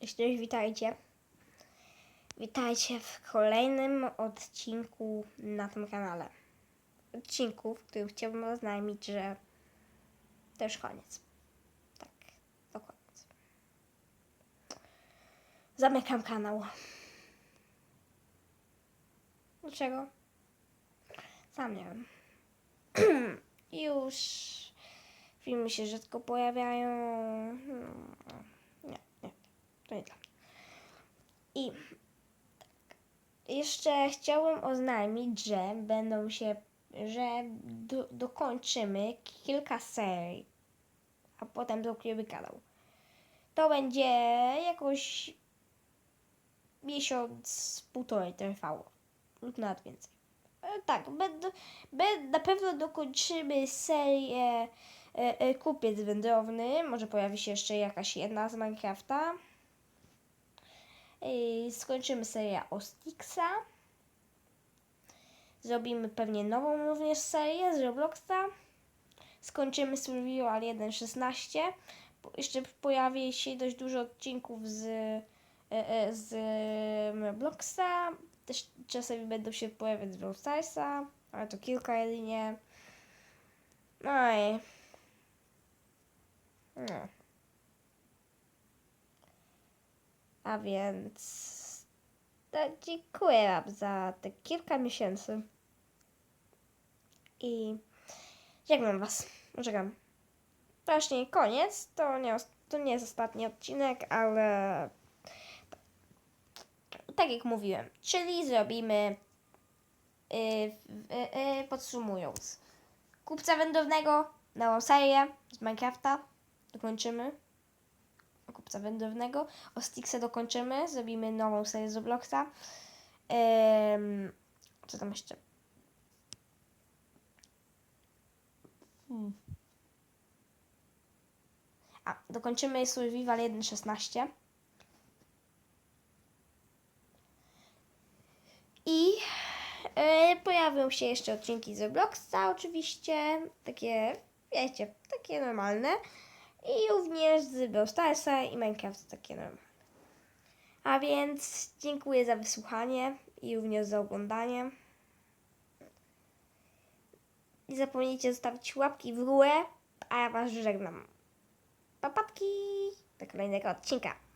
Cześć, cześć, witajcie. Witajcie w kolejnym odcinku na tym kanale. Odcinku, w którym chciałbym oznajmić, że to już koniec. Tak, to koniec. Zamykam kanał. Dlaczego? Sam nie wiem. już filmy się rzadko pojawiają. Nie, mnie. I jeszcze chciałbym oznajmić, że będą się, że do, dokończymy kilka serii, a potem zamkniemy kanał. To będzie jakoś miesiąc, półtorej trwało lub nawet więcej. E, Tak, będę, będę, na pewno dokończymy serię e, e, Kupiec Wędrowny. Może pojawi się jeszcze jakaś jedna z Minecrafta. E, skończymy serię o Stixa. Zrobimy pewnie nową również serię z Robloxa. Skończymy Survival 1.16. Po- Jeszcze pojawi się dość dużo odcinków z, e, e, z e, Robloxa. Też czasami będą się pojawiać z Brawl ale to kilka jedynie. No i... No. A więc... Dziękuję Wam za te kilka miesięcy. I żegnam Was. Żegnam. Właśnie koniec. To nie, to nie jest ostatni odcinek, ale tak jak mówiłem, czyli zrobimy, yy, yy, yy, podsumując, kupca wędrownego, nową serię z Minecrafta, dokończymy, kupca wędrownego, o Stixa dokończymy, zrobimy nową serię z Robloxa, Ym, co tam jeszcze? Hmm. A, dokończymy Survival 1.16. I e, pojawią się jeszcze odcinki z Robloxa, oczywiście, takie, wiecie, takie normalne. I również z Brawl Starsa i Minecraft takie normalne. A więc dziękuję za wysłuchanie i również za oglądanie. Nie zapomnijcie zostawić łapki w górę, a ja Was żegnam. Papatki! Do kolejnego odcinka.